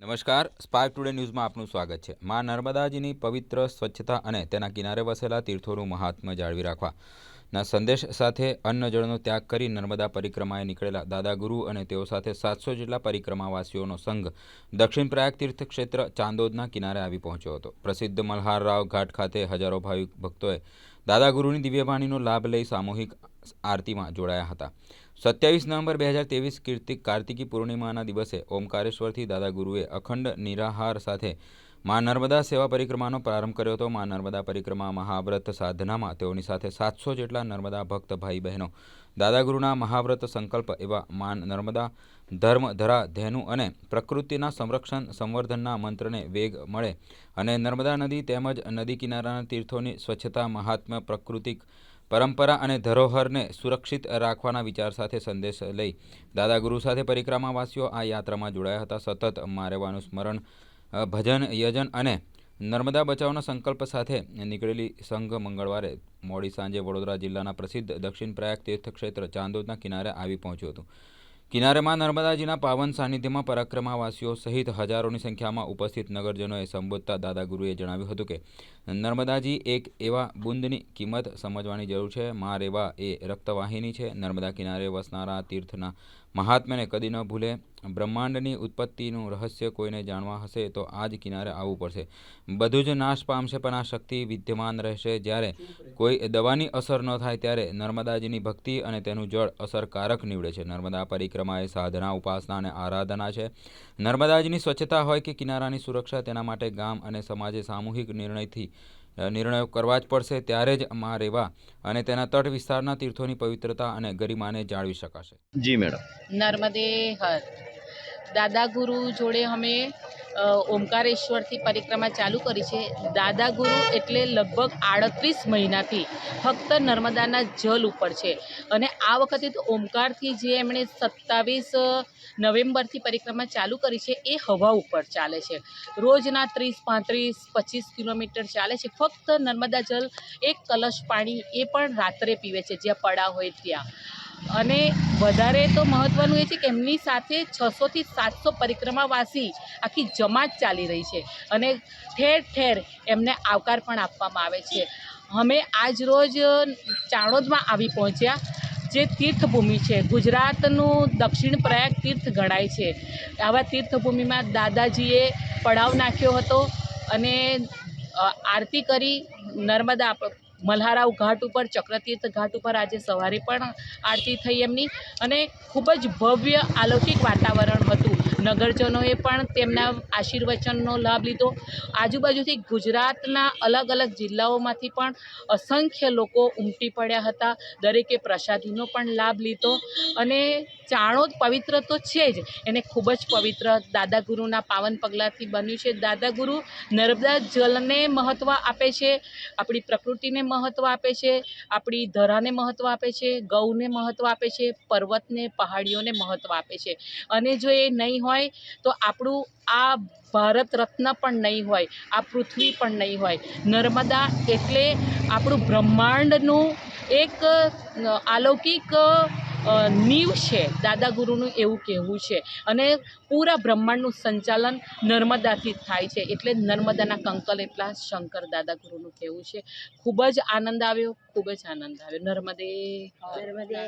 નમસ્કાર spark today ન્યૂઝમાં આપનું સ્વાગત છે. મા નર્મદાજીની પવિત્ર સ્વચ્છતા અને તેના કિનારે વસેલા તીર્થોનું મહાત્મ્ય જાળવી રાખવાના સંદેશ સાથે અન્ન જળનો ત્યાગ કરી નર્મદા પરિક્રમાએ નીકળેલા દાદા ગુરુ અને તેઓ સાથે સાતસો જેટલા પરિક્રમાવાસીઓનો સંઘ દક્ષિણ પ્રયાગ તીર્થ ક્ષેત્ર ચાંદોદના કિનારે આવી પહોંચ્યો હતો. પ્રસિદ્ધ મલ્હારરાવ ઘાટ ખાતે હજારો ભાવિક ભક્તોએ દાદાગુરુની દિવ્યવાણીનો લાભ લઈ સામૂહિક આરતીમાં જોડાયા હતા. સત્યાવીસ નવેમ્બર બે હજાર ત્રેવીસ કીર્તિક કાર્તિકી પૂર્ણિમાના દિવસે ઓમકારેશ્વરથી દાદા ગુરુએ અખંડ નિરાહાર સાથે મા નર્મદા સેવા પરિક્રમાનો પ્રારંભ કર્યો હતો. મા નર્મદા પરિક્રમા મહાવ્રત સાધનામાં તેઓની સાથે સાતસો જેટલા નર્મદા ભક્ત ભાઈ બહેનો, દાદા ગુરુના મહાવ્રત સંકલ્પ એવા મા નર્મદા ધર્મ, ધરા, ધેનુ અને પ્રકૃતિના સંરક્ષણ સંવર્ધનના મંત્રને વેગ મળે અને નર્મદા નદી તેમજ નદી કિનારાના તીર્થોની સ્વચ્છતા, મહાત્મ્ય, પ્રાકૃતિક પરંપરા અને ધરોહરને સુરક્ષિત રાખવાના વિચાર સાથે સંદેશ લઈ દાદા ગુરુ સાથે પરિક્રમાવાસીઓ આ યાત્રામાં જોડાયા હતા. સતત મારેવાનું સ્મરણ ભજન, યજન અને નર્મદા બચાવના સંકલ્પ સાથે નીકળેલી સંઘ મંગળવારે મોડી સાંજે વડોદરા જિલ્લાના પ્રસિદ્ધ દક્ષિણ પ્રયાગ તીર્થક્ષેત્ર ચાંદોદના કિનારે આવી પહોંચ્યું હતું. કિનારેમાં નર્મદાજીના પાવન સાનિધ્યમાં પરાક્રમાવાસીઓ સહિત હજારોની સંખ્યામાં ઉપસ્થિત નગરજનોએ સંબોધતા દાદા ગુરુએ જણાવ્યું હતું કે, નર્મદાજી એક એવા બુંદની કિંમત સમજવાની જરૂર છે. મા રેવા એ રક્તવાહિની છે. નર્મદા કિનારે વસનારા તીર્થના મહાત્મ્યને કદી ન ભૂલે. બ્રહ્માંડની ઉત્પત્તિનું રહસ્ય કોઈને જાણવા હશે તો આ જ કિનારે આવવું પડશે. બધું જ નાશ પામશે પણ આ શક્તિ વિદ્યમાન રહેશે જ્યારે કોઈ દવાની અસર ન થાય ત્યારે નર્મદાજીની ભક્તિ અને તેનું જળ અસરકારક નીવડે છે. નર્મદા પરિક્રમા એ સાધના ઉપાસના અને આરાધના છે. નર્મદાજીની સ્વચ્છતા હોય કે કિનારાની સુરક્ષા તેના માટે ગામ અને સમાજે સામૂહિક નિર્ણયથી નિર્ણયો કરવા જ પડશે ત્યારે જ માં રેવા અને તેના તટ વિસ્તારના તીર્થોની પવિત્રતા અને ગરિમાને જાળવી શકાશે. જી મેડમ. નર્મદે હર દાદા ગુરુ જોડે અમે ઓમકારેશ્વરથી પરિક્રમા ચાલુ કરી છે. દાદા ગુરુ એટલે લગભગ આડત્રીસ મહિનાથી ફક્ત નર્મદાના જલ ઉપર છે. અને આ વખતે તો ઓમકારથી જે એમણે સત્તાવીસ નવેમ્બરથી પરિક્રમા ચાલુ કરી છે, એ હવા ઉપર ચાલે છે. રોજના ત્રીસ, પાંત્રીસ, પચીસ કિલોમીટર ચાલે છે. ફક્ત નર્મદા જલ, એક કલશ પાણી એ પણ રાત્રે પીવે છે, જ્યાં પડા હોય ત્યાં. અને વધારે તો મહત્ત્વનું એ છે કે એમની સાથે છસોથી સાતસો પરિક્રમાવાસી આખી જમાત ચાલી રહી છે અને ઠેર ઠેર એમને આવકાર પણ આપવામાં આવે છે. અમે આજ રોજ ચાણોદમાં આવી પહોંચ્યા, જે તીર્થભૂમિ છે. ગુજરાતનું દક્ષિણ પ્રયાગ તીર્થ ગણાય છે. આવા તીર્થભૂમિમાં દાદાજીએ પડાવ નાખ્યો હતો અને આરતી કરી, નર્મદા મલ્હારાવ ઘાટ ઉપર, ચક્રતીર્થ ઘાટ ઉપર આજે સવારે પણ આરતી થઈ એમની. અને ખૂબ જ ભવ્ય અલૌકિક વાતાવરણ હતું. નગરજનોએ પણ તેમના આશીર્વચનનો લાભ લીધો. આજુબાજુથી ગુજરાતના અલગ અલગ જિલ્લાઓમાંથી પણ અસંખ્ય લોકો ઉમટી પડ્યા હતા. દરેકે પ્રસાદીનો પણ લાભ લીધો. અને ચાણોદ પવિત્ર તો છે જ. એને ખૂબ જ પવિત્ર દાદા ગુરુના પાવન પગલાંથી બન્યું છે. દાદા ગુરુ નર્મદા જલને મહત્ત્વ આપે છે, આપણી પ્રકૃતિને મહત્ત્વ આપે છે, આપણી ધરાને મહત્ત્વ આપે છે, ગૌને મહત્ત્વ આપે છે, પર્વતને, પહાડીઓને મહત્ત્વ આપે છે. અને જો એ નહીં હોય તો આપણું આ ભારત રત્ન પણ નહીં હોય, આ પૃથ્વી પણ નહીં હોય. નર્મદા એટલે આપણું બ્રહ્માંડનું એક અલૌકિક નીવ છે, દાદા ગુરુનું એવું કહેવું છે. અને પૂરા બ્રહ્માંડનું સંચાલન નર્મદાથી જ થાય છે. એટલે નર્મદાના કંકલ એટલા શંકર દાદા ગુરુનું કહેવું છે. ખૂબ જ આનંદ આવ્યો, ખૂબ જ આનંદ આવ્યો. નર્મદે નર્મદે